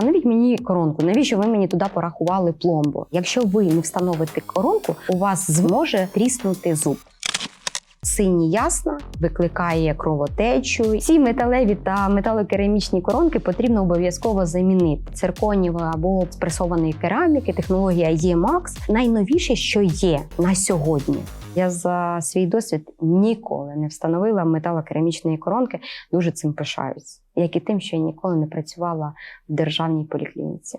встановіть мені коронку. Навіщо ви мені туди порахували пломбу? Якщо ви не встановите коронку, у вас зможе тріснути зуб. Синій ясна викликає кровотечу. Ці металеві та металокерамічні коронки потрібно обов'язково замінити. Цирконівої або спресованої кераміки, технологія EMAX найновіше, що є на сьогодні. Я за свій досвід ніколи не встановила металокерамічної коронки. Дуже цим пишаюсь, як і тим, що я ніколи не працювала в державній поліклініці.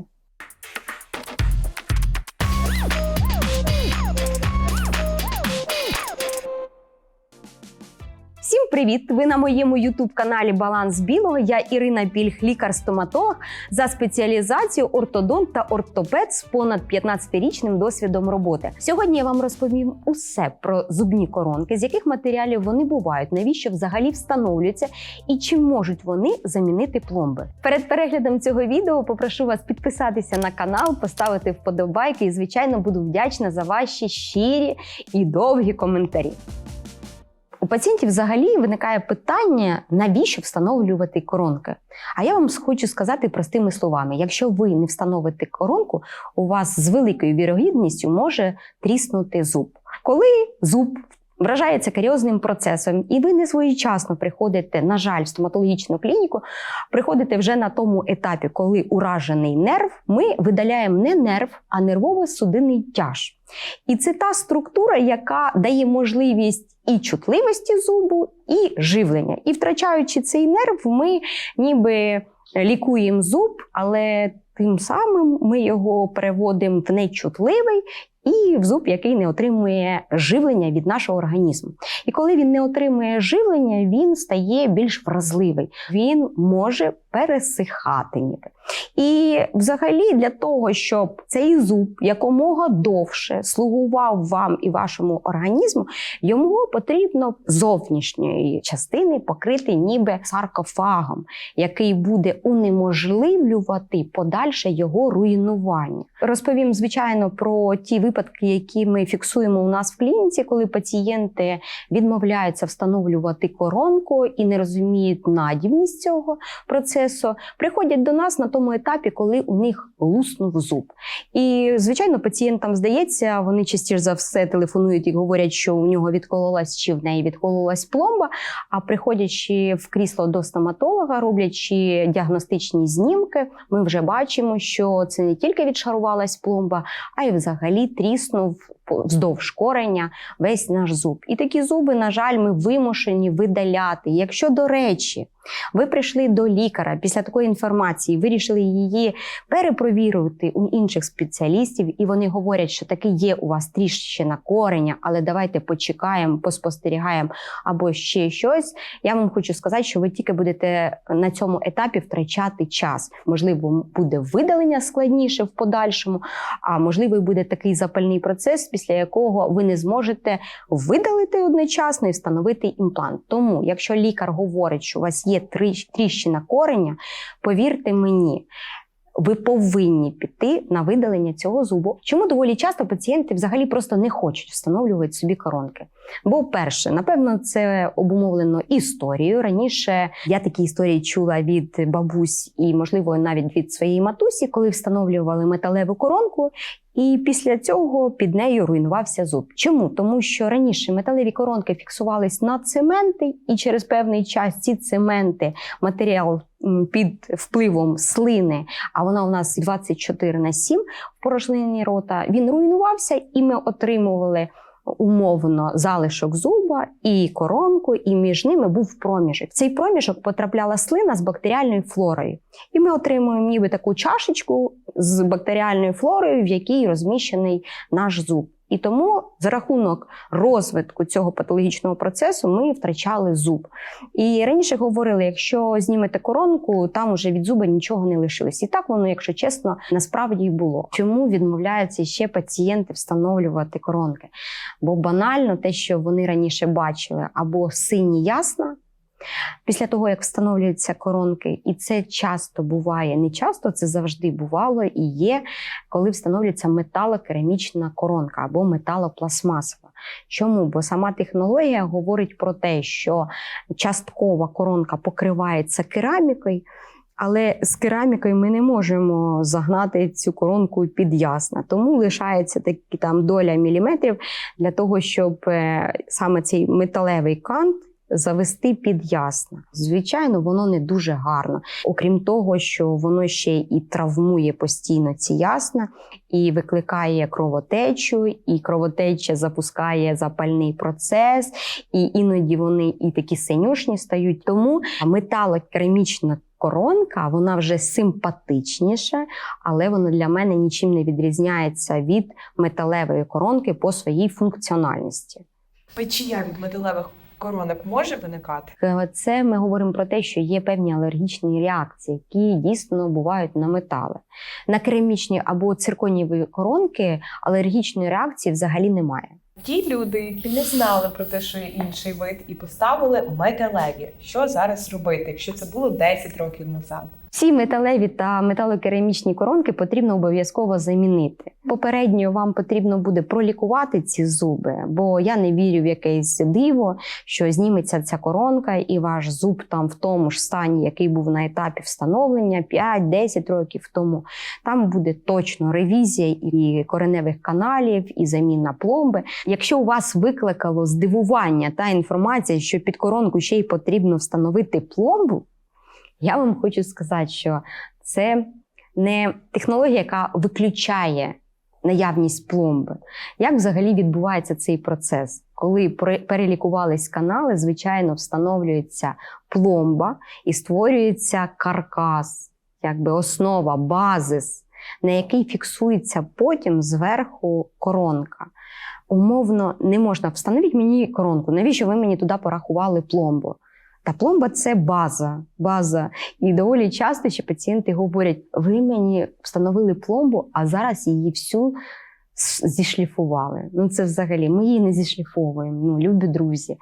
Привіт! Ви на моєму ютуб-каналі Баланс Білого. Я Ірина Більх, лікар-стоматолог за спеціалізацією ортодонт та ортопед з понад 15-річним досвідом роботи. Сьогодні я вам розповім усе про зубні коронки, з яких матеріалів вони бувають, навіщо взагалі встановлюються і чи можуть вони замінити пломби. Перед переглядом цього відео попрошу вас підписатися на канал, поставити вподобайки і, звичайно, буду вдячна за ваші щирі і довгі коментарі. У пацієнтів взагалі виникає питання, навіщо встановлювати коронки. А я вам хочу сказати простими словами: якщо ви не встановите коронку, у вас з великою вірогідністю може тріснути зуб. Коли зуб вражається каріозним процесом, і ви не своєчасно приходите, на жаль, в стоматологічну клініку, приходите вже на тому етапі, коли уражений нерв, ми видаляємо не нерв, а нервово-судинний тяж. І це та структура, яка дає можливість і чутливості зубу, і живлення. І втрачаючи цей нерв, ми ніби лікуємо зуб, але тим самим ми його переводимо в нечутливий. І в зуб, який не отримує живлення від нашого організму. І коли він не отримує живлення, він стає більш вразливий, він може пересихати ніби. І взагалі для того, щоб цей зуб якомога довше слугував вам і вашому організму, йому потрібно зовнішньої частини покрити ніби саркофагом, який буде унеможливлювати подальше його руйнування. Розповім, звичайно, про ті випадки, які ми фіксуємо у нас в клініці, коли пацієнти відмовляються встановлювати коронку і не розуміють надівність цього процесу, приходять до нас на тому етапі, коли у них луснув зуб. І, звичайно, пацієнтам здається, вони частіше за все телефонують і говорять, що у нього відкололась чи в неї відкололась пломба. А приходячи в крісло до стоматолога, роблячи діагностичні знімки, ми вже бачимо, що це не тільки відшарувалась пломба, а й взагалі тріснув вздовж кореня весь наш зуб. І такі зуби, на жаль, ми вимушені видаляти. Якщо, до речі, ви прийшли до лікаря після такої інформації, вирішили її перепровірити у інших спеціалістів, і вони говорять, що таки є у вас тріщина кореня, але давайте почекаємо, поспостерігаємо або ще щось. Я вам хочу сказати, що ви тільки будете на цьому етапі втрачати час. Можливо, буде видалення складніше в подальшому, а можливо, буде такий запальний процес, після якого ви не зможете видалити одночасно і встановити імплант. Тому, якщо лікар говорить, що у вас є тріщина кореня, повірте мені. Ви повинні піти на видалення цього зубу. Чому доволі часто пацієнти взагалі просто не хочуть встановлювати собі коронки? Бо, перше, напевно, це обумовлено історією. Раніше я такі історії чула від бабусь і, можливо, навіть від своєї матусі, коли встановлювали металеву коронку. І після цього під нею руйнувався зуб. Чому? Тому що раніше металеві коронки фіксувались на цементи, і через певний час ці цементи, матеріал під впливом слини, а вона у нас 24 на 7 в порожнині рота, він руйнувався, і ми отримували. Умовно залишок зуба і коронку, і між ними був проміжок. В цей проміжок потрапляла слина з бактеріальною флорою. І ми отримуємо ніби таку чашечку з бактеріальною флорою, в якій розміщений наш зуб. І тому за рахунок розвитку цього патологічного процесу ми втрачали зуб. І раніше говорили, якщо знімете коронку, там уже від зуба нічого не лишилось. І так воно, якщо чесно, насправді й було. Чому відмовляються ще пацієнти встановлювати коронки? Бо банально те, що вони раніше бачили, або сині ясна. Після того, як встановлюються коронки, і це часто буває, не часто це завжди бувало і є, коли встановлюється металокерамічна коронка або металопластмасова. Чому? Бо сама технологія говорить про те, що часткова коронка покривається керамікою. Але з керамікою ми не можемо загнати цю коронку під ясна. Тому лишається такі там доля міліметрів для того, щоб е, саме цей металевий кант. Завести під ясна. Звичайно, воно не дуже гарно. Окрім того, що воно ще і травмує постійно ці ясна, і викликає кровотечу, і кровотеча запускає запальний процес, і іноді вони і такі синюшні стають. Тому металокерамічна коронка вона вже симпатичніша, але вона для мене нічим не відрізняється від металевої коронки по своїй функціональності. Печія від металевих коронок може виникати? Е, Це ми говоримо про те, що є певні алергічні реакції, які дійсно бувають на метали. На керамічні або цирконіві коронки алергічної реакції взагалі немає. Ті люди, які не знали про те, що є інший вид, і поставили металеві. Що зараз робити, якщо це було 10 років назад? Всі металеві та металокерамічні коронки потрібно обов'язково замінити. Попередньо вам потрібно буде пролікувати ці зуби, бо я не вірю в якесь диво, що зніметься ця коронка, і ваш зуб там в тому ж стані, який був на етапі встановлення 5-10 років тому. Там буде точно ревізія і кореневих каналів, і заміна пломби. Якщо у вас викликало здивування та інформація, що під коронку ще й потрібно встановити пломбу, я вам хочу сказати, що це не технологія, яка виключає наявність пломби. Як взагалі відбувається цей процес? Коли перелікувались канали, звичайно, встановлюється пломба і створюється каркас, якби основа, базис, на який фіксується потім зверху коронка. Умовно, не можна встановіть мені коронку. Навіщо ви мені туди порахували пломбу? Та пломба це база. база. І доволі часто ще пацієнти говорять: ви мені встановили пломбу, а зараз її всю зішліфували. Ну це взагалі ми її не зішліфовуємо, ну, любі друзі.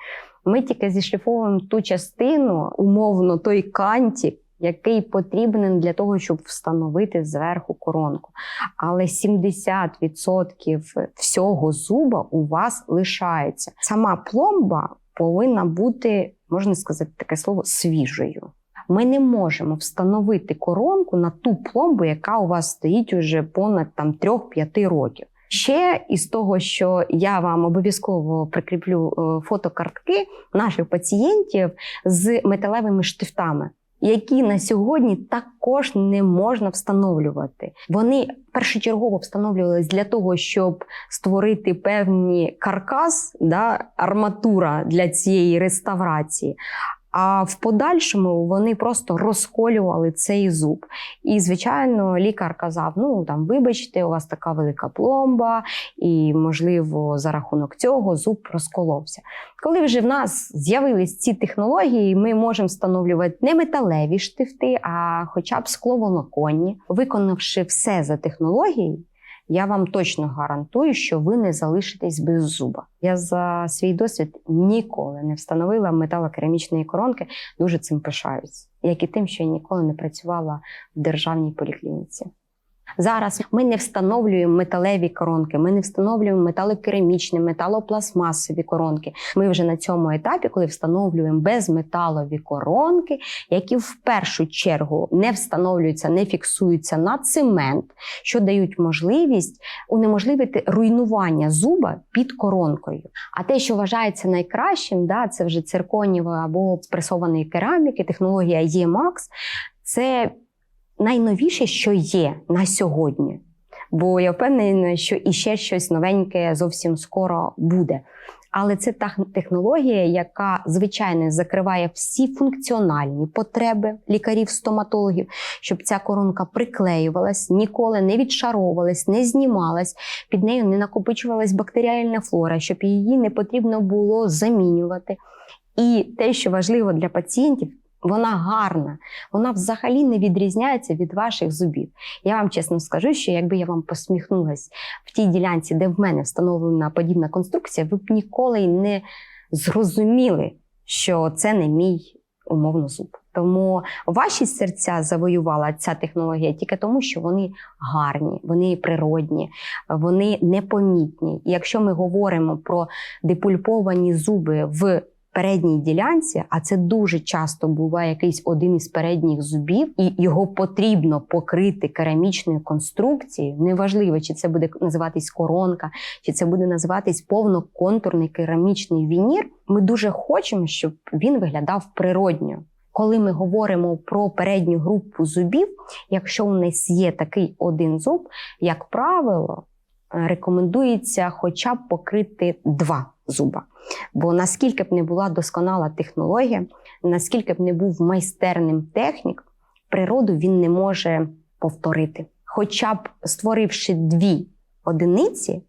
Ми тільки зішліфовуємо ту частину, умовно, той кантик, який потрібен для того, щоб встановити зверху коронку. Але 70% всього зуба у вас лишається. Сама пломба повинна бути, можна сказати, таке слово свіжою. Ми не можемо встановити коронку на ту пломбу, яка у вас стоїть уже понад там 3-5 років. Ще із того, що я вам обов'язково прикріплю е, фотокартки наших пацієнтів з металевими штифтами, які на сьогодні також не можна встановлювати. Вони першочергово встановлювались для того, щоб створити певний каркас, да, арматура для цієї реставрації. А в подальшому вони просто розколювали цей зуб. І, звичайно, лікар казав: ну там, вибачте, у вас така велика пломба, і, можливо, за рахунок цього зуб розколовся. Коли вже в нас з'явились ці технології, ми можемо встановлювати не металеві штифти, а хоча б скловолоконні. Виконавши все за технологією, я вам точно гарантую, що ви не залишитесь без зуба. Я за свій досвід ніколи не встановила металокерамічної коронки, дуже цим пишаюсь, як і тим, що я ніколи не працювала в державній поліклініці. Зараз ми не встановлюємо металеві коронки, ми не встановлюємо металокерамічні, металопластмасові коронки. Ми вже на цьому етапі, коли встановлюємо безметалові коронки, які в першу чергу не встановлюються, не фіксуються на цемент, що дають можливість унеможливити руйнування зуба під коронкою. А те, що вважається найкращим, да, це вже цирконівої або спресованої кераміки, технологія EMAX, це найновіше, що є на сьогодні. Бо я впевнена, що іще щось новеньке зовсім скоро буде. Але це та технологія, яка звичайно закриває всі функціональні потреби лікарів-стоматологів, щоб ця коронка приклеювалась, ніколи не відшаровувалась, не знімалась, під нею не накопичувалась бактеріальна флора, щоб її не потрібно було замінювати. І те, що важливо для пацієнтів, вона гарна, вона взагалі не відрізняється від ваших зубів. Я вам чесно скажу, що якби я вам посміхнулась в тій ділянці, де в мене встановлена подібна конструкція, ви б ніколи не зрозуміли, що це не мій умовно зуб. Тому ваші серця завоювала ця технологія тільки тому, що вони гарні, вони природні, вони непомітні. І якщо ми говоримо про депульповані зуби в передній ділянці, а це дуже часто буває якийсь один із передніх зубів, і його потрібно покрити керамічною конструкцією. Неважливо, чи це буде називатись коронка, чи це буде називатись повноконтурний керамічний вінір. Ми дуже хочемо, щоб він виглядав природньо. Коли ми говоримо про передню групу зубів, якщо у нас є такий один зуб, як правило, рекомендується хоча б покрити два зуба. Бо наскільки б не була досконала технологія, наскільки б не був майстерним технік, природу він не може повторити. Хоча б створивши дві одиниці,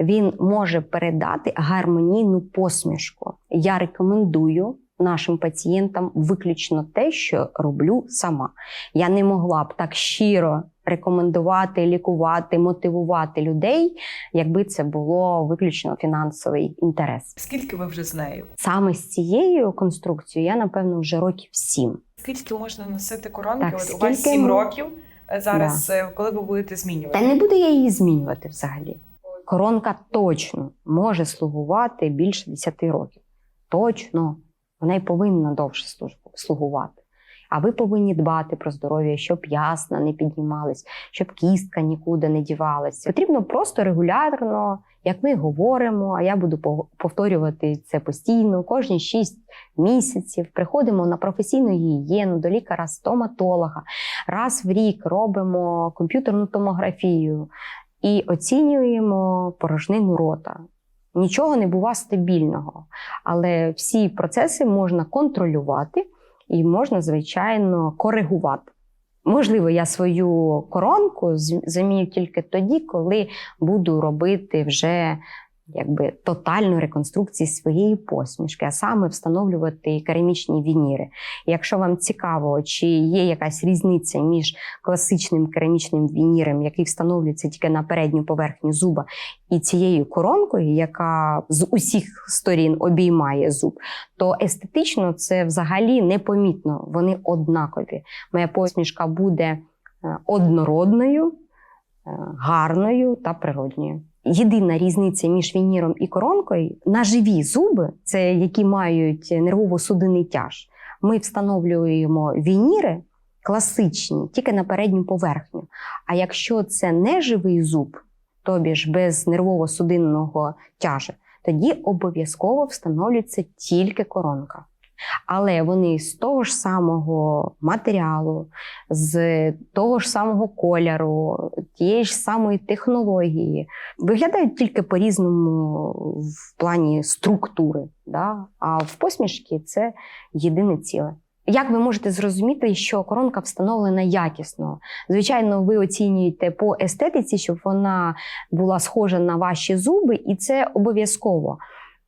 він може передати гармонійну посмішку. Я рекомендую нашим пацієнтам виключно те, що роблю сама. Я не могла б так щиро рекомендувати, лікувати, мотивувати людей, якби це було виключно фінансовий інтерес. Скільки ви вже з нею? Саме з цією конструкцією я напевно вже років сім. Скільки можна носити коронки? Так, От у вас скільки 7 ми- років е, зараз, е, коли ви будете змінювати? Та не буду я її змінювати взагалі. Коронка точно може слугувати більше 10 років. Точно, вона й повинна довше слугувати. А ви повинні дбати про здоров'я, щоб ясна не піднімались, щоб кістка нікуди не дівалась. Потрібно просто регулярно, як ми говоримо, а я буду пов- повторювати це постійно, кожні 6 місяців. Приходимо на професійну гігієну до лікаря-стоматолога. Раз в рік робимо комп'ютерну томографію і оцінюємо порожнину рота. Нічого не бува стабільного, але всі процеси можна контролювати і можна, звичайно, коригувати. Можливо, я свою коронку заміню тільки тоді, коли буду робити вже якби тотальну реконструкцію своєї посмішки, а саме встановлювати керамічні вініри. Якщо вам цікаво, чи є якась різниця між класичним керамічним вініром, який встановлюється тільки на передню поверхню зуба, і цією коронкою, яка з усіх сторін обіймає зуб, то естетично це взагалі непомітно. Вони однакові. Моя посмішка буде е, однородною, гарною та природньою. Єдина різниця між вініром і коронкою на живі зуби, це які мають нервово-судинний тяж. Ми встановлюємо вініри класичні тільки на передню поверхню. А якщо це не живий зуб, тобі ж без нервово-судинного тяжу, тоді обов'язково встановлюється тільки коронка. Але вони з того ж самого матеріалу, з того ж самого кольору, тієї ж самої технології, виглядають тільки по-різному в плані структури. Да? А в посмішці це єдине ціле. Як ви можете зрозуміти, що коронка встановлена якісно? Звичайно, ви оцінюєте по естетиці, щоб вона була схожа на ваші зуби, і це обов'язково.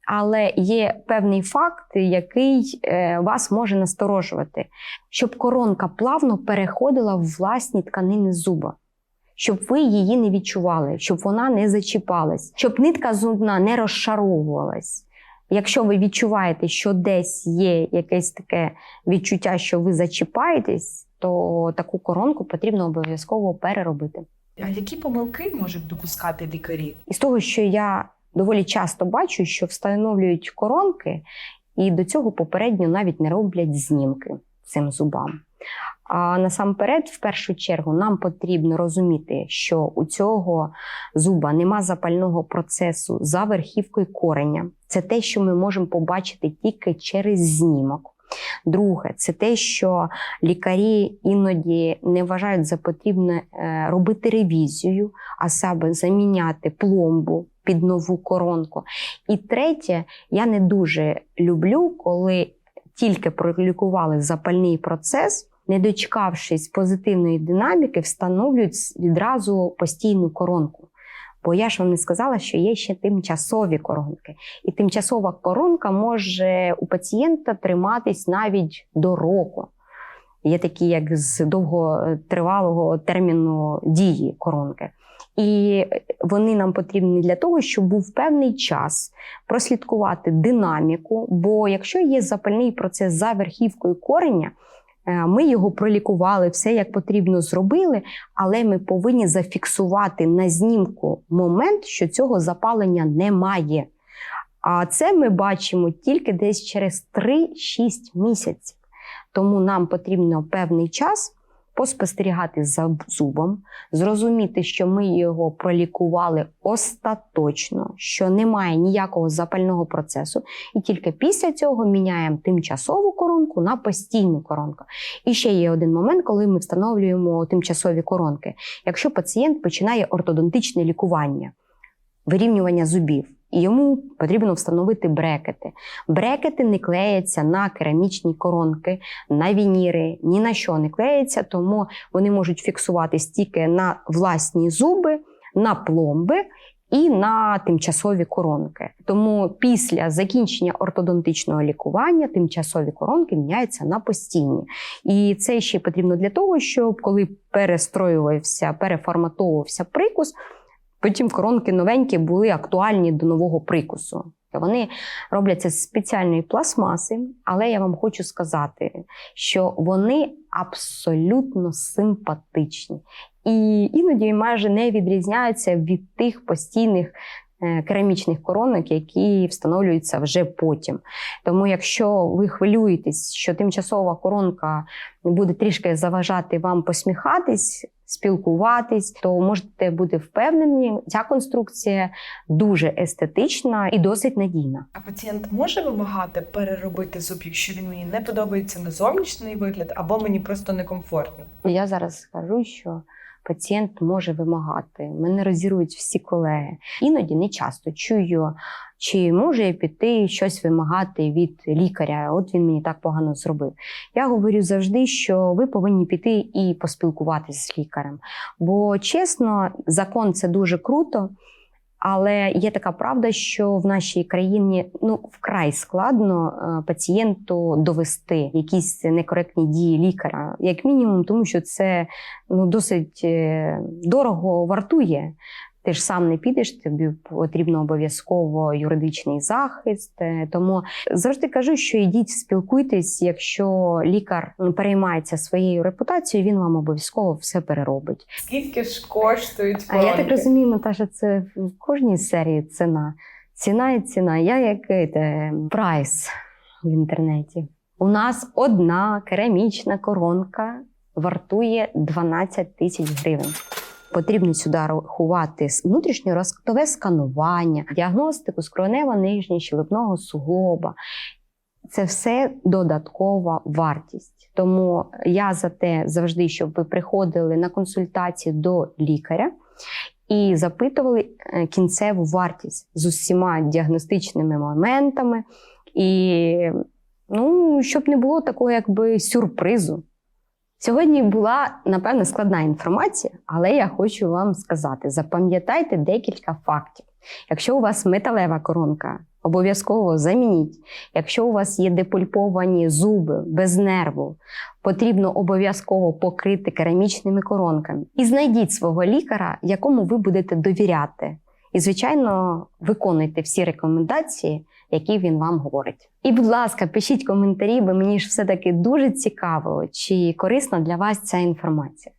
Але є певний факт, який е, вас може насторожувати, щоб коронка плавно переходила в власні тканини зуба, щоб ви її не відчували, щоб вона не зачіпалась, щоб нитка зубна не розшаровувалась. Якщо ви відчуваєте, що десь є якесь таке відчуття, що ви зачіпаєтесь, то таку коронку потрібно обов'язково переробити. А які помилки можуть допускати лікарі? І з того, що я доволі часто бачу, що встановлюють коронки, і до цього попередньо навіть не роблять знімки цим зубам. А насамперед, в першу чергу, нам потрібно розуміти, що у цього зуба нема запального процесу за верхівкою кореня. Це те, що ми можемо побачити тільки через знімок. Друге, це те, що лікарі іноді не вважають за потрібне е, робити ревізію, а саме заміняти пломбу під нову коронку. І третє, я не дуже люблю, коли тільки пролікували запальний процес, не дочекавшись позитивної динаміки, встановлюють відразу постійну коронку. Бо я ж вам не сказала, що є ще тимчасові коронки. І тимчасова коронка може у пацієнта триматись навіть до року. Є такі, як з довготривалого терміну дії коронки. І вони нам потрібні для того, щоб був певний час прослідкувати динаміку. Бо якщо є запальний процес за верхівкою кореня, е, ми його пролікували, все як потрібно зробили, але ми повинні зафіксувати на знімку момент, що цього запалення немає. А це ми бачимо тільки десь через 3-6 місяців. Тому нам потрібно певний час поспостерігати за зубом, зрозуміти, що ми його пролікували остаточно, що немає ніякого запального процесу, і тільки після цього міняємо тимчасову коронку на постійну коронку. І ще є один момент, коли ми встановлюємо тимчасові коронки. Якщо пацієнт починає ортодонтичне лікування, вирівнювання зубів. І йому потрібно встановити брекети. Брекети не клеяться на керамічні коронки, на вініри, ні на що не клеяться, тому вони можуть фіксуватись тільки на власні зуби, на пломби і на тимчасові коронки. Тому після закінчення ортодонтичного лікування тимчасові коронки міняються на постійні. І це ще потрібно для того, щоб коли перестроювався, переформатовувався прикус, потім коронки новенькі були актуальні до нового прикусу. Вони робляться з спеціальної пластмаси, але я вам хочу сказати, що вони абсолютно симпатичні і іноді майже не відрізняються від тих постійних керамічних коронок, які встановлюються вже потім. Тому, якщо ви хвилюєтесь, що тимчасова коронка буде трішки заважати вам посміхатись, спілкуватись, то можете бути впевнені, ця конструкція дуже естетична і досить надійна. А пацієнт може вимагати переробити зуб, якщо він мені не подобається на зовнішній вигляд, або мені просто некомфортно. Я зараз скажу, що пацієнт може вимагати. Мене розірують всі колеги. Іноді не часто чую, чи може я піти щось вимагати від лікаря. От він мені так погано зробив. Я говорю завжди, що ви повинні піти і поспілкуватися з лікарем. Бо чесно, закон це дуже круто. Але є така правда, що в нашій країні ну вкрай складно е, пацієнту довести якісь некоректні дії лікаря, як мінімум, тому що це ну досить е, дорого вартує. Ти ж сам не підеш, тобі потрібно обов'язково юридичний захист. Е, Тому завжди кажу, що йдіть, спілкуйтесь. Якщо лікар переймається своєю репутацією, він вам обов'язково все переробить. Скільки ж коштують А я так розумію, Наташа, це в кожній серії ціна. Ціна і ціна. Я як е, прайс в інтернеті. У нас одна керамічна коронка вартує 12 тисяч гривень. Потрібно сюди рахувати внутрішньорозктове сканування, діагностику скронева нижнього щелепного суглоба. Це все додаткова вартість. Тому я за те завжди, щоб ви приходили на консультації до лікаря і запитували е, кінцеву вартість з усіма діагностичними моментами, і ну, щоб не було такого якби сюрпризу. Сьогодні була, напевно, складна інформація, але я хочу вам сказати: запам'ятайте декілька фактів. Якщо у вас металева коронка, обов'язково замініть. Якщо у вас є депульповані зуби без нерву, потрібно обов'язково покрити керамічними коронками. І знайдіть свого лікаря, якому ви будете довіряти. І, звичайно, виконуйте всі рекомендації, які він вам говорить. І, будь ласка, пишіть коментарі, бо мені ж все-таки дуже цікаво, чи корисна для вас ця інформація.